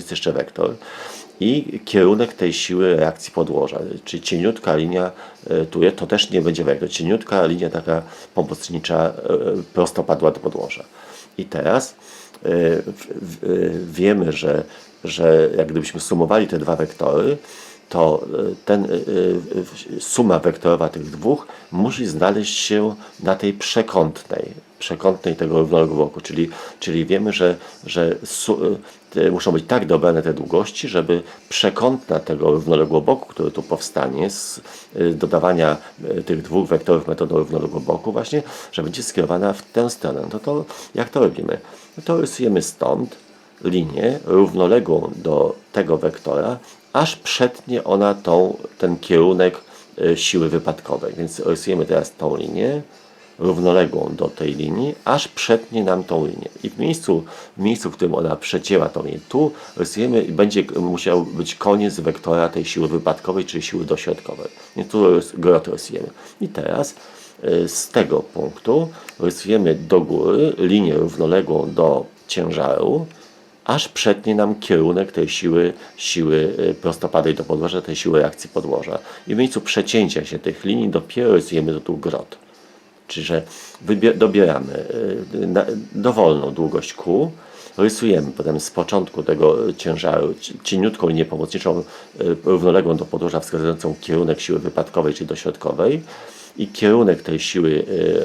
jest jeszcze wektor. I kierunek tej siły reakcji podłoża, czyli cieniutka linia, e, tu je- to też nie będzie wektor, cieniutka linia taka pomocnicza e, prostopadła do podłoża. I teraz e, wiemy, że, że jak gdybyśmy sumowali te dwa wektory, to ten, suma wektorowa tych dwóch musi znaleźć się na tej przekątnej, przekątnej tego równoległego bloku, czyli, czyli wiemy, że, że muszą być tak dobrane te długości, żeby przekątna tego równoległego boku, który tu powstanie z y, dodawania y, tych dwóch wektorów metodą równoległego boku właśnie, że będzie skierowana w tę stronę. No to jak to robimy? No to rysujemy stąd linię równoległą do tego wektora, aż przetnie ona tą, ten kierunek siły wypadkowej. Więc rysujemy teraz tą linię równoległą do tej linii, aż przetnie nam tą linię. I w miejscu, w miejscu, w którym ona przecięła tą linię, tu rysujemy i będzie musiał być koniec wektora tej siły wypadkowej, czyli siły dośrodkowej. Więc tu grot rysujemy. I teraz y, z tego punktu rysujemy do góry linię równoległą do ciężaru, aż przetnie nam kierunek tej siły, siły y, prostopadłej do podłoża, tej siły reakcji podłoża. I w miejscu przecięcia się tych linii dopiero rysujemy tu grot. Czyli, że dobieramy y, dowolną długość Q, rysujemy potem z początku tego ciężaru ci- cieniutką linię pomocniczą y, równoległą do podłoża wskazującą kierunek siły wypadkowej czy dośrodkowej i kierunek tej siły y,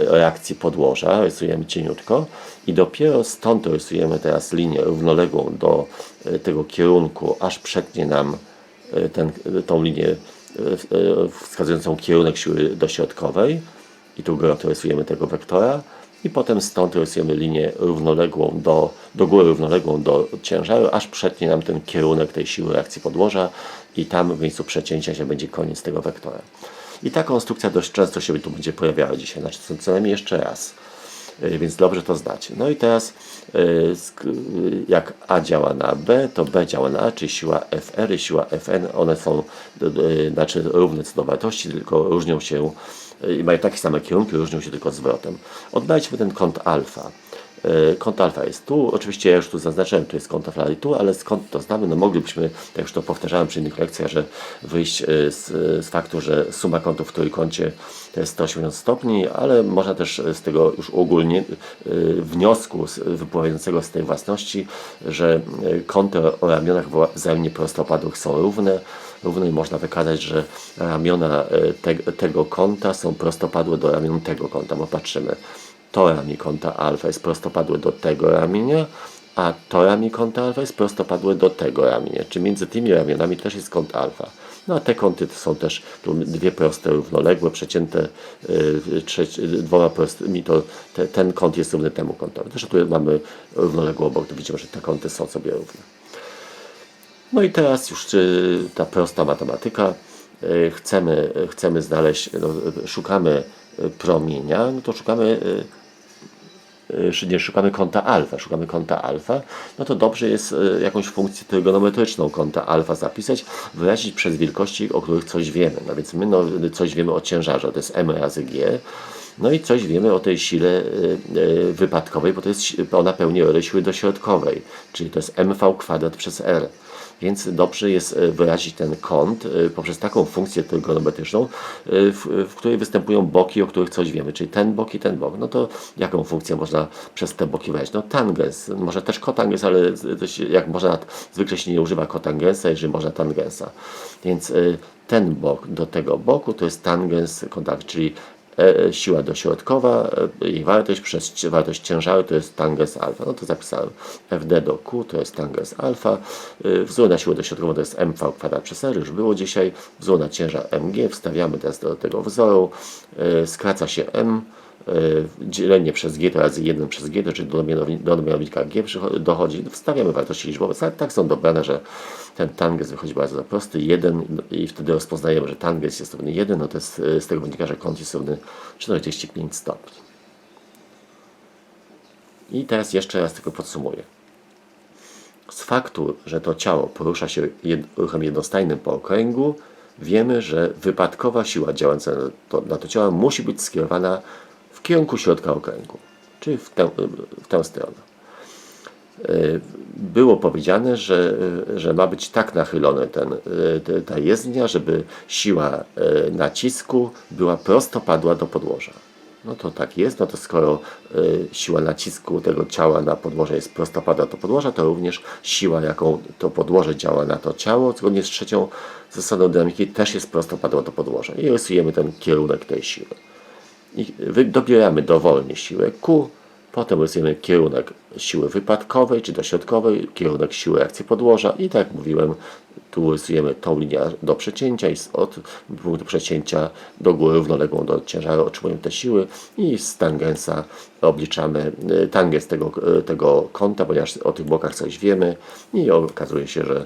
reakcji podłoża rysujemy cieniutko i dopiero stąd rysujemy teraz linię równoległą do tego kierunku, aż przetnie nam ten, tą linię wskazującą kierunek siły dośrodkowej i tu grot rysujemy tego wektora i potem stąd rysujemy linię równoległą do, do góry równoległą do ciężaru, aż przetnie nam ten kierunek tej siły reakcji podłoża i tam w miejscu przecięcia się będzie koniec tego wektora. I ta konstrukcja dość często się tu będzie pojawiała dzisiaj, znaczy co- najmniej jeszcze raz. Y, Więc dobrze to znacie. No i teraz sk- y, jak A działa na B, to B działa na A, czyli siła FR i siła FN, one są znaczy równe co do wartości, tylko różnią się i mają takie same kierunki, różnią się tylko zwrotem. Odnajdźmy ten kąt alfa. Y, Kąt alfa jest tu, oczywiście ja już tu zaznaczyłem, tu jest kąt alfa i tu, ale skąd to znamy? No moglibyśmy, tak już to powtarzałem przy innych lekcjach, że wyjść y, z, z faktu, że suma kątów w trójkącie to jest 180 stopni, ale można też z tego już ogólnie y, wniosku wypływającego z tej własności, że kąty o ramionach wzajemnie prostopadłych są równe, równo i można wykazać, że ramiona te, tego kąta są prostopadłe do ramion tego kąta, bo patrzymy, to ramię kąta alfa jest prostopadłe do tego ramienia, a to ramię kąta alfa jest prostopadłe do tego ramienia, czy między tymi ramionami też jest kąt alfa. No a te kąty to są też tu dwie proste równoległe, przecięte y, trzeci, dwoma prostymi, to te, ten kąt jest równy temu kątowi. Też tu mamy równoległą obok, to widzimy, że te kąty są sobie równe. No i teraz już y, ta prosta matematyka. Y, Chcemy, chcemy znaleźć, no, y, szukamy y, promienia, no to szukamy, y, y, nie szukamy kąta alfa, szukamy kąta alfa, no to dobrze jest y, jakąś funkcję trygonometryczną kąta alfa zapisać, wyrazić przez wielkości, o których coś wiemy. No więc my no, coś wiemy o ciężarze, to jest m razy g, no i coś wiemy o tej sile y, y, wypadkowej, bo to jest, ona pełni rolę siły dośrodkowej, czyli to jest mv kwadrat przez r. Więc dobrze jest e, wyrazić ten kąt e, poprzez taką funkcję trygonometryczną, e, w, w której występują boki, o których coś wiemy, czyli ten bok i ten bok. No to jaką funkcję można przez te boki wyrazić? No tangens, może też kotangens, ale jak można, zwykle się nie używa kotangensa, jeżeli można tangensa. Więc ten bok do tego boku to jest tangens kontakt, czyli siła dośrodkowa, e, jej wartość przez wartość ciężaru to jest tangens alfa. No to zapisałem FD do Q to jest tangens alfa. E, Wzór na siłę dośrodkową to jest mv kwadrat przez r, już było dzisiaj. Wzór na ciężar mg wstawiamy teraz do tego wzoru. E, Skraca się m. e, Dzielenie przez g to razy 1 przez g, to czyli do mianownika g dochodzi. Wstawiamy wartości liczbowe. Tak- są dobrane, że ten tangens wychodzi bardzo prosty, 1 i wtedy rozpoznajemy, że tangens jest równy 1, no to jest, e, z tego wynika, że kąt jest równy 45 stopni. I teraz jeszcze raz tylko podsumuję. Z faktu, że to ciało porusza się jed, ruchem jednostajnym po okręgu, wiemy, że wypadkowa siła działająca na to, na to ciało musi być skierowana kierunku środka okręgu, czyli w tę, w tę stronę. było powiedziane, że, że ma być tak nachylony ten, te- ta jezdnia, żeby siła e, nacisku była prostopadła do podłoża. No to tak jest, no to skoro e, siła nacisku tego ciała na podłoże jest prostopadła do podłoża, to również siła, jaką to podłoże działa na to ciało, zgodnie z trzecią zasadą dynamiki, też jest prostopadła do podłoża. I rysujemy ten kierunek tej siły. I dobieramy dowolnie siłę Q, potem rysujemy kierunek siły wypadkowej czy dośrodkowej, kierunek siły akcji podłoża i tak jak mówiłem, tu rysujemy tą linię do przecięcia i od punktu przecięcia do góry równoległą do ciężaru otrzymujemy te siły i z tangensa obliczamy y, tangens tego, y, tego kąta, ponieważ o tych blokach coś wiemy i okazuje się, że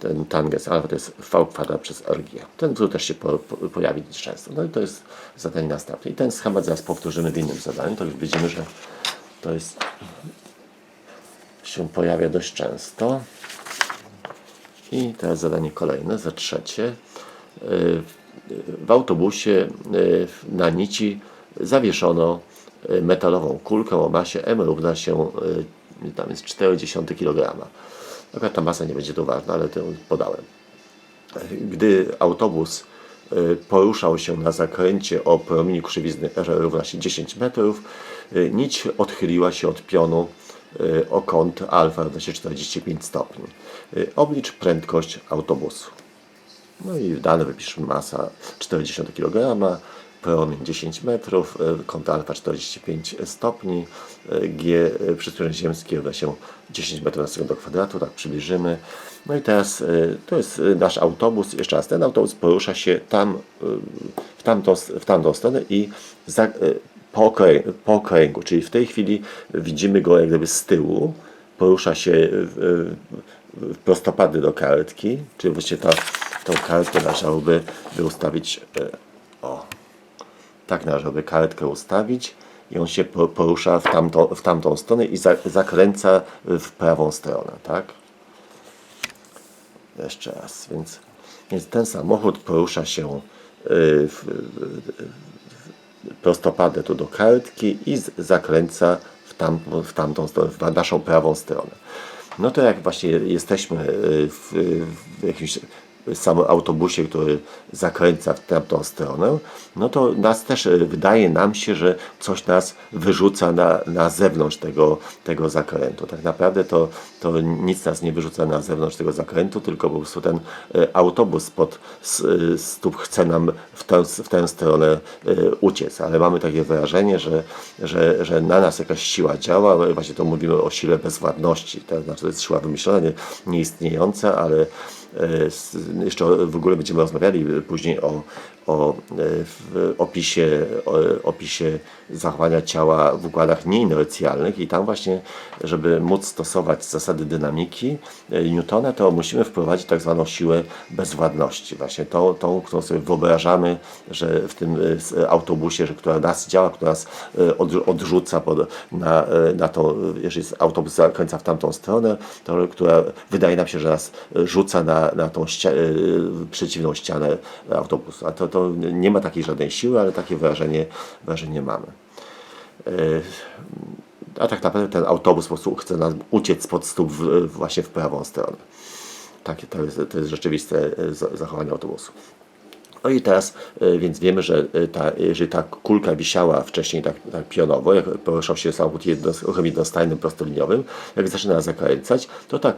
ten tangens alfa to jest v kwadrat przez RG. Ten wzór też się po, po, pojawi często. No i to jest zadanie następne. I ten schemat zaraz powtórzymy w innym zadaniu. To już widzimy, że to jest się pojawia dość często. I teraz zadanie kolejne, za trzecie. W autobusie na nici zawieszono metalową kulkę o masie M równa się tam jest 0,4 kg. Akurat ta masa nie będzie tu ważna, ale to podałem. Gdy autobus y, poruszał się na zakręcie o promieniu krzywizny R równa się 10 metrów, y, nić odchyliła się od pionu y, o kąt alfa równa się 45 stopni. Oblicz prędkość autobusu. No i dane wypiszmy masa 40 kg, promień 10 metrów, y, kąt alfa 45 stopni, y, g y, przyspieszenie ziemskie równa się 10 metrów na sekundę do kwadratu, tak przybliżymy. No i teraz to jest nasz autobus, jeszcze raz, ten autobus porusza się tam, w tamtą, w tamtą stronę i za, po, okrę, po okręgu, czyli w tej chwili widzimy go jak gdyby z tyłu, porusza się prostopady do karetki, czyli właściwie ta, tą karetkę należałoby by ustawić, e, tak należałoby karetkę ustawić i on się po- porusza w tamtą, w tamtą stronę i za, zakręca w prawą stronę, tak? Jeszcze raz, więc, więc ten samochód porusza się y, w, tu do kartki i zakręca w, tam, w tamtą stronę, w naszą prawą stronę. No to jak właśnie jesteśmy y, w, w jakimś samym autobusie, który zakręca w tamtą stronę, no to nas też y, wydaje nam się, że coś nas wyrzuca na, na zewnątrz tego, tego zakrętu. Tak naprawdę to, to nic nas nie wyrzuca na zewnątrz tego zakrętu, tylko po prostu ten y, autobus pod y, stóp chce nam w tę, w tę stronę uciec, ale mamy takie wrażenie, że, że, że na nas jakaś siła działa, właśnie to mówimy o sile bezwładności, to znaczy to jest siła wymyślona, nie, nieistniejąca, ale e, jeszcze w ogóle będziemy rozmawiali później o, o e, w opisie, o, opisie zachowania ciała w układach nieinercjalnych i tam właśnie, żeby móc stosować zasady dynamiki e, Newtona, to musimy wprowadzić tak zwaną siłę bezwładności. Właśnie tą, tą którą sobie wyobrażamy, że w tym e, autobusie, że która nas działa, która nas odrzu- odrzuca pod, na, na tą, jeżeli autobus zakręca w tamtą stronę, to która wydaje nam się, że nas rzuca na, na tą przeciwną ścianę autobusu. A to, to nie ma takiej żadnej siły, ale takie wrażenie, wrażenie mamy. E, A tak naprawdę ten autobus po prostu chce nas uciec spod stóp w, właśnie w prawą stronę. Takie to jest, to jest rzeczywiste e, za- zachowanie autobusu. No i teraz, e, więc wiemy, że ta, jeżeli ta kulka wisiała wcześniej tak, tak pionowo, jak poruszał się samochód ruchem jednostajnym, prostoliniowym, jak zaczyna zakręcać, to ta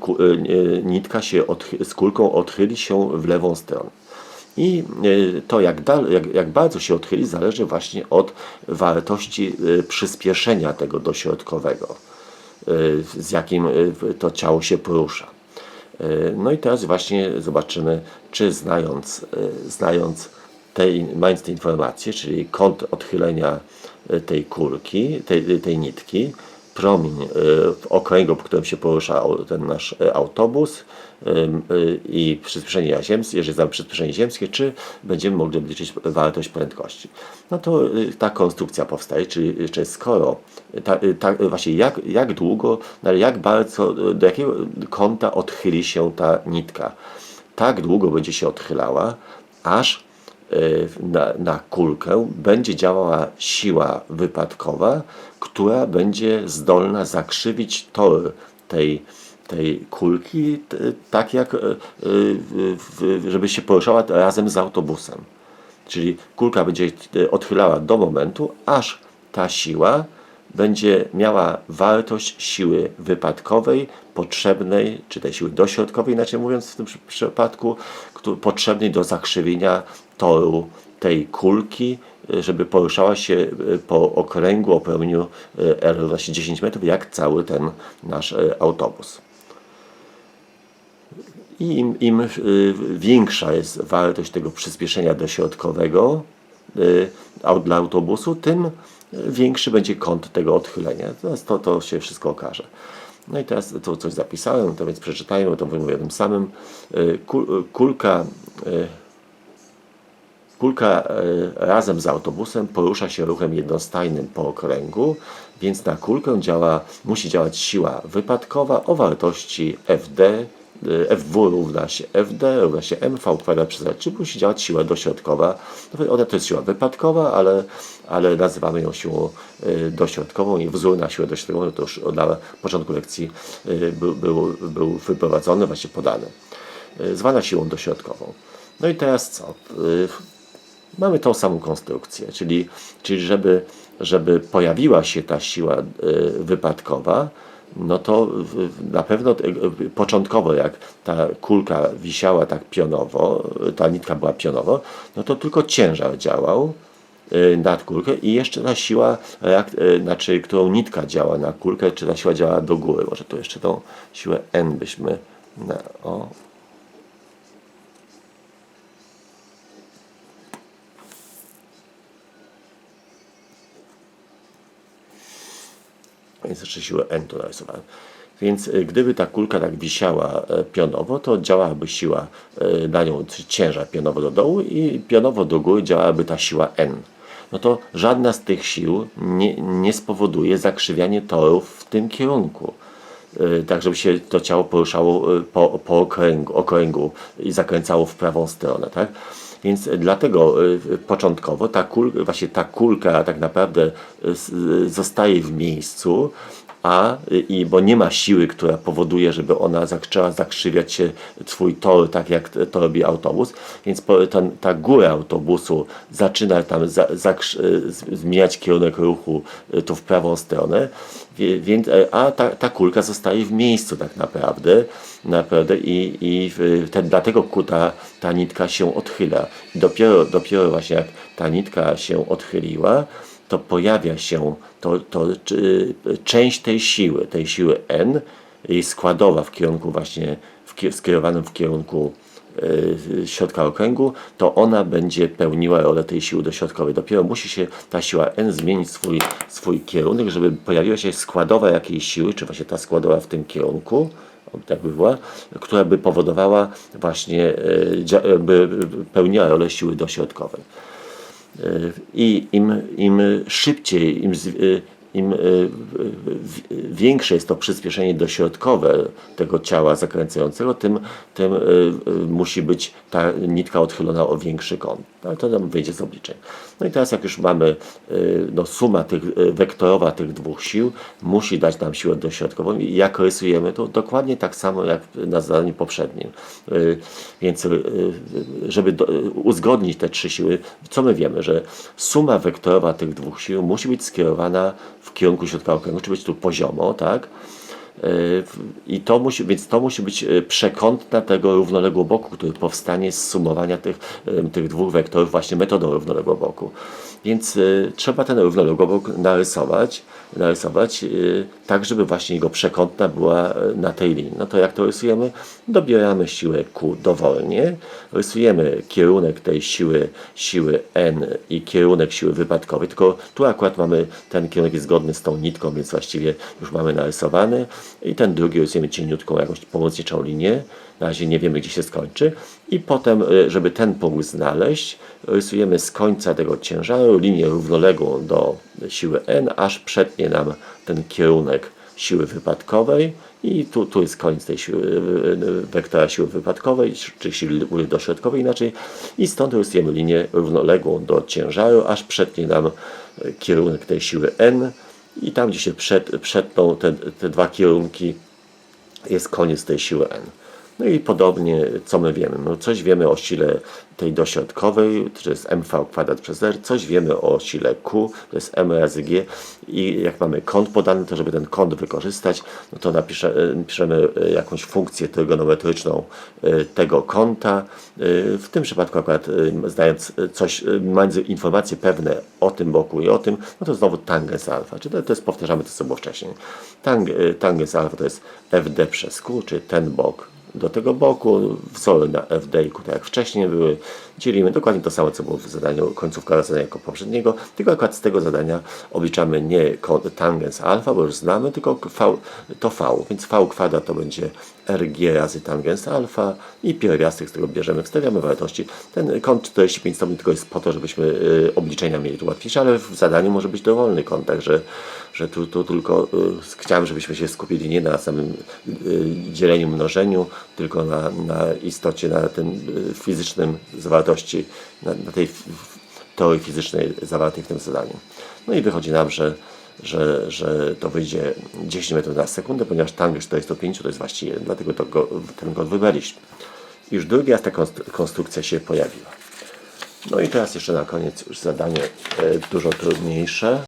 nitka się odchy- z kulką odchyli się w lewą stronę. I e, to, jak, dal, jak, jak bardzo się odchyli, zależy właśnie od wartości e, przyspieszenia tego dośrodkowego, e, z jakim to ciało się porusza. No i teraz właśnie zobaczymy, czy znając, znając tej, mając te informacje, czyli kąt odchylenia tej kulki, tej, tej nitki, promień e, w okręgu, po którym się porusza ten nasz e, autobus e, i przyspieszenie ziemskie, jeżeli znamy przyspieszenie ziemskie, czy będziemy mogli obliczyć wartość prędkości. No to ta konstrukcja powstaje, czyli czy skoro, ta, ta, właśnie jak, jak długo, no jak bardzo, do jakiego kąta odchyli się ta nitka. Tak długo będzie się odchylała, aż na, na kulkę będzie działała siła wypadkowa, która będzie zdolna zakrzywić tor tej, tej kulki, tak jak, e, w- żeby się poruszała razem z autobusem. Czyli kulka będzie odchylała do momentu, aż ta siła będzie miała wartość siły wypadkowej potrzebnej, czy tej siły dośrodkowej, inaczej mówiąc w tym przy- przypadku, potrzebnej do zakrzywienia toru tej kulki, żeby poruszała się e, po okręgu o pełniu R równości 10 metrów, jak cały ten nasz e, autobus. I im, im y, większa jest wartość tego przyspieszenia dośrodkowego y, dla autobusu, tym y, większy będzie kąt tego odchylenia. Teraz to, to się wszystko okaże. No i teraz tu coś zapisałem, to więc przeczytajmy, to mówię tym samym. Y, y, Kulka, y, kulka razem z autobusem porusza się ruchem jednostajnym po okręgu, więc na kulkę działa, musi działać siła wypadkowa o wartości FD FW równa się FD równa się MV kwadrat przez R, czyli musi działać siła dośrodkowa. No, Ona to jest siła wypadkowa, ale, ale nazywamy ją siłą y, dośrodkową i wzór na siłę dośrodkową no to już na początku lekcji y, był, był, był wyprowadzony, właśnie podany. Y, Zwana siłą dośrodkową. No i teraz co? Y, mamy tą samą konstrukcję, czyli, czyli żeby, żeby pojawiła się ta siła y, wypadkowa, no to na pewno y, początkowo jak ta kulka wisiała tak pionowo, ta nitka była pionowo, no to tylko ciężar działał y, nad kulkę i jeszcze ta siła, y, znaczy, którą nitka działa na kulkę, czy ta siła działa do góry. Może tu jeszcze tą siłę N byśmy na, o, Więc jeszcze N tu narysowałem. Więc y, gdyby ta kulka tak wisiała e, pionowo, to działałaby siła e, na nią, ciężar pionowo do dołu i pionowo do góry działałaby ta siła N. No to żadna z tych sił nie, nie spowoduje zakrzywiania torów w tym kierunku. Y, tak żeby się to ciało poruszało y, po, po okręgu, okręgu i zakręcało w prawą stronę, tak? Więc dlatego y, początkowo ta kul, właśnie ta kulka tak naprawdę y, y, zostaje w miejscu, a y, i bo nie ma siły, która powoduje, żeby ona zaczęła zakrzywiać się swój tor, tak jak to robi autobus, więc ta, ta góra autobusu zaczyna tam za, y, zmieniać kierunek ruchu y, tu w prawą stronę, więc, e, a ta, ta kulka zostaje w miejscu tak naprawdę, naprawdę i, i ten, dlatego ta, ta nitka się odchyla. Dopiero, dopiero właśnie jak ta nitka się odchyliła, to pojawia się to, to, czy, część tej siły, tej siły N, jej składowa w kierunku właśnie w, kie- skierowanym w kierunku e, środka okręgu, to ona będzie pełniła rolę tej siły dośrodkowej. Dopiero musi się ta siła N zmienić swój, swój kierunek, żeby pojawiła się składowa jakiejś siły, czy właśnie ta składowa w tym kierunku, tak by była, która by powodowała właśnie, e, by pełniła rolę siły dośrodkowej. I im, im szybciej, im, y, im y, w- większe jest to przyspieszenie dośrodkowe tego ciała zakręcającego, tym, tym y, y, musi być ta nitka odchylona o większy kąt. No, to nam wyjdzie z obliczeń. No i teraz jak już mamy y, no, suma tych, y, wektorowa tych dwóch sił, musi dać nam siłę dośrodkową i jak rysujemy to dokładnie tak samo jak na zadaniu poprzednim. Y, Więc y, y, żeby y, uzgodnić te trzy siły, co my wiemy, że suma wektorowa tych dwóch sił musi być skierowana w kierunku środka okręgu, musi być tu poziomo, tak? Y, I to musi, więc to musi być y, przekątna tego równoległego boku, który powstanie z sumowania tych, y, tych dwóch wektorów właśnie metodą równoległego boku. Więc y, trzeba ten równoległy bok narysować, y, tak, żeby właśnie jego przekątna była y, na tej linii. No to jak to rysujemy? Dobieramy siłę Q dowolnie, rysujemy kierunek tej siły, siły N i kierunek siły wypadkowej, tylko tu akurat mamy, ten kierunek jest zgodny z tą nitką, więc właściwie już mamy narysowany i ten drugi rysujemy cieniutką jakąś pomocniczą linię, na razie nie wiemy gdzie się skończy i potem, żeby ten punkt znaleźć, rysujemy z końca tego ciężaru linię równoległą do siły N, aż przetnie nam ten kierunek siły wypadkowej. I tu, tu jest koniec tej siły, wektora siły wypadkowej, czy siły dośrodkowej inaczej. I stąd rysujemy linię równoległą do ciężaru, aż przetnie nam kierunek tej siły N. I tam gdzie się przet, przetną te, te dwa kierunki jest koniec tej siły n. No i podobnie, co my wiemy? No coś wiemy o sile tej dośrodkowej, to jest mv kwadrat przez r, coś wiemy o sile q, to jest m razy g i jak mamy kąt podany, to żeby ten kąt wykorzystać, no to napisze, e, piszemy e, jakąś funkcję trygonometryczną e, tego kąta. W tym przypadku akurat znając coś, mając informacje pewne o tym boku i o tym, no to znowu tangens alfa, czyli to, jest powtarzamy to, co było wcześniej. Tang, tangens alfa to jest fd przez q, czyli ten bok do tego boku, wzory na FD tak jak wcześniej były, dzielimy dokładnie to samo, co było w zadaniu, końcówka zadania jako poprzedniego, tylko akurat z tego zadania obliczamy nie tangens alfa, bo już znamy, tylko v, to V, więc V kwadrat to będzie RG razy tangens alfa i pierwiastek, z którego bierzemy, wstawiamy wartości. Ten kąt 45 stopni tylko jest po to, żebyśmy y, obliczenia mieli tu łatwiejsze, ale w zadaniu może być dowolny kąt, także że tu, tu tylko y, chciałem, żebyśmy się skupili nie na samym y, dzieleniu, mnożeniu, tylko na, na istocie, na tym y, fizycznym zawartości, na, na tej teorii fizycznej zawartej w tym zadaniu. No i wychodzi nam, że, że, że to wyjdzie 10 metrów na sekundę, ponieważ tangent 405 to jest właściwie 1, dlatego to go, ten kąt wybraliśmy. Już drugi raz ta konstru- konstrukcja się pojawiła. No i teraz jeszcze na koniec już zadanie e, dużo trudniejsze.